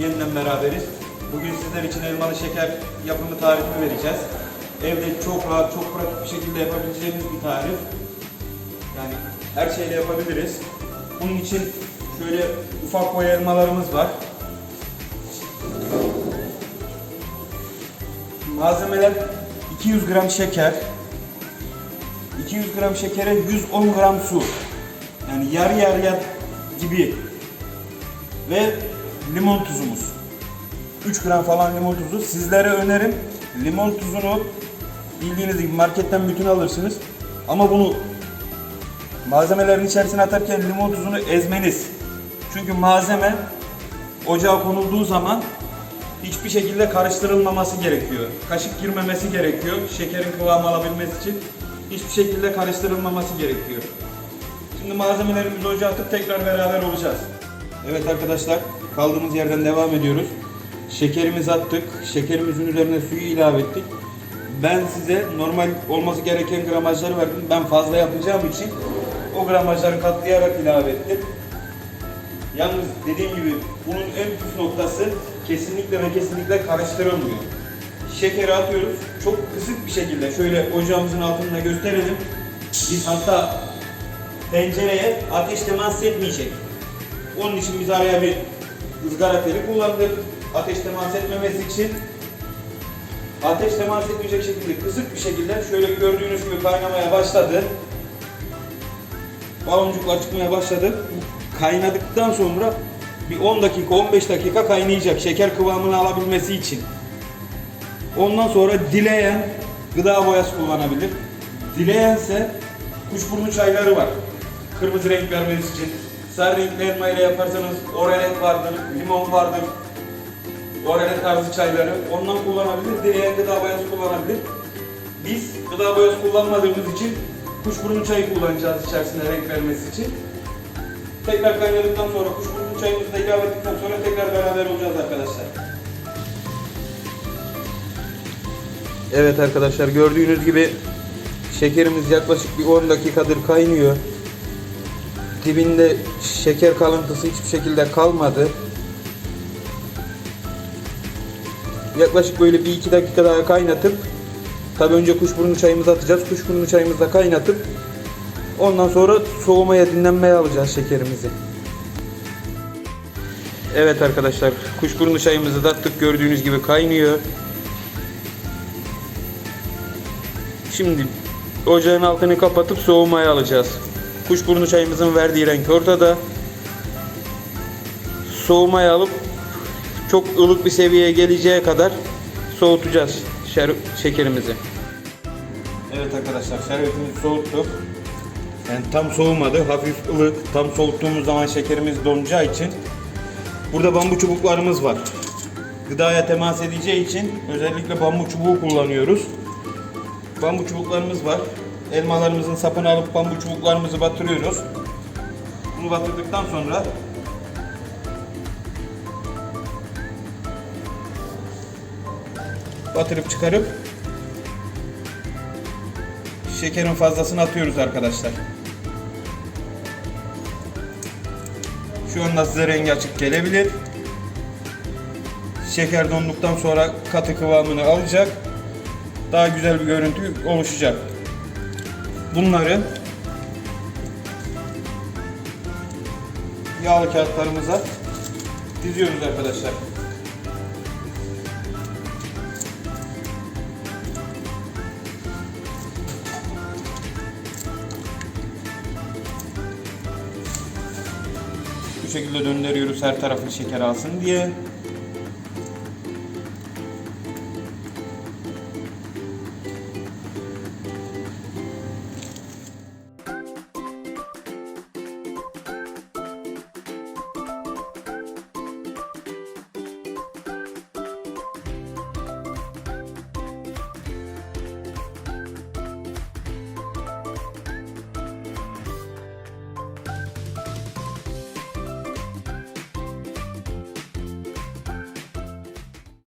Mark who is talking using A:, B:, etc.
A: Yeniden beraberiz. Bugün sizler için elmalı şeker yapımı tarifi vereceğiz. Evde çok rahat, çok pratik bir şekilde yapabileceğiniz bir tarif. Yani her şeyle yapabiliriz. Bunun için şöyle ufak boy elmalarımız var. Malzemeler 200 gram şeker, 200 gram şekere 110 gram su. Yani yarı yarıya gibi. Ve limon tuzumuz. 3 gram falan limon tuzu. Sizlere önerim limon tuzunu bildiğiniz gibi marketten bütün alırsınız. Ama bunu malzemelerin içerisine atarken limon tuzunu ezmeniz. Çünkü malzeme ocağa konulduğu zaman hiçbir şekilde karıştırılmaması gerekiyor. Kaşık girmemesi gerekiyor. Şekerin kıvamı alabilmesi için hiçbir şekilde karıştırılmaması gerekiyor. Şimdi malzemelerimizi ocağa atıp tekrar beraber olacağız. Evet arkadaşlar kaldığımız yerden devam ediyoruz. Şekerimizi attık. Şekerimizin üzerine suyu ilave ettik. Ben size normal olması gereken gramajları verdim. Ben fazla yapacağım için o gramajları katlayarak ilave ettim. Yalnız dediğim gibi bunun en püf noktası kesinlikle ve kesinlikle karıştırılmıyor. Şekeri atıyoruz. Çok kısık bir şekilde şöyle ocağımızın altında gösterelim. Biz hatta tencereye ateş temas etmeyecek. Onun için biz araya bir ızgara teli kullandık. Ateş temas etmemesi için ateş temas etmeyecek şekilde kısık bir şekilde şöyle gördüğünüz gibi kaynamaya başladı. Baloncuklar çıkmaya başladı. Kaynadıktan sonra bir 10 dakika 15 dakika kaynayacak şeker kıvamını alabilmesi için. Ondan sonra dileyen gıda boyası kullanabilir. Dileyense kuşburnu çayları var. Kırmızı renk vermesi için. Sarı renkli ile yaparsanız oralet vardır, limon vardır. Oralet tarzı çayları. Ondan kullanabilir. Dileyen gıda boyası kullanabilir. Biz gıda boyası kullanmadığımız için kuşburnu çayı kullanacağız içerisine renk vermesi için. Tekrar kaynadıktan sonra kuşburnu çayımızı da ettikten sonra tekrar beraber olacağız arkadaşlar. Evet arkadaşlar gördüğünüz gibi şekerimiz yaklaşık bir 10 dakikadır kaynıyor. Dibinde şeker kalıntısı hiçbir şekilde kalmadı. Yaklaşık böyle bir iki dakika daha kaynatıp tabi önce kuşburnu çayımızı atacağız. Kuşburnu çayımızı da kaynatıp ondan sonra soğumaya dinlenmeye alacağız şekerimizi. Evet arkadaşlar kuşburnu çayımızı da attık gördüğünüz gibi kaynıyor. Şimdi ocağın altını kapatıp soğumaya alacağız. Kuşburnu çayımızın verdiği renk ortada. Soğumaya alıp çok ılık bir seviyeye geleceği kadar soğutacağız şer- şekerimizi. Evet arkadaşlar şerbetimizi soğuttuk. Yani tam soğumadı, hafif ılık. Tam soğuttuğumuz zaman şekerimiz donacağı için burada bambu çubuklarımız var. Gıdaya temas edeceği için özellikle bambu çubuğu kullanıyoruz. Bambu çubuklarımız var. Elmalarımızın sapını alıp bambu çubuklarımızı batırıyoruz. Bunu batırdıktan sonra batırıp çıkarıp şekerin fazlasını atıyoruz arkadaşlar. Şu anda size rengi açık gelebilir. Şeker donduktan sonra katı kıvamını alacak. Daha güzel bir görüntü oluşacak. Bunları yağlı kağıtlarımıza diziyoruz arkadaşlar. Bu şekilde döndürüyoruz her tarafı şeker alsın diye.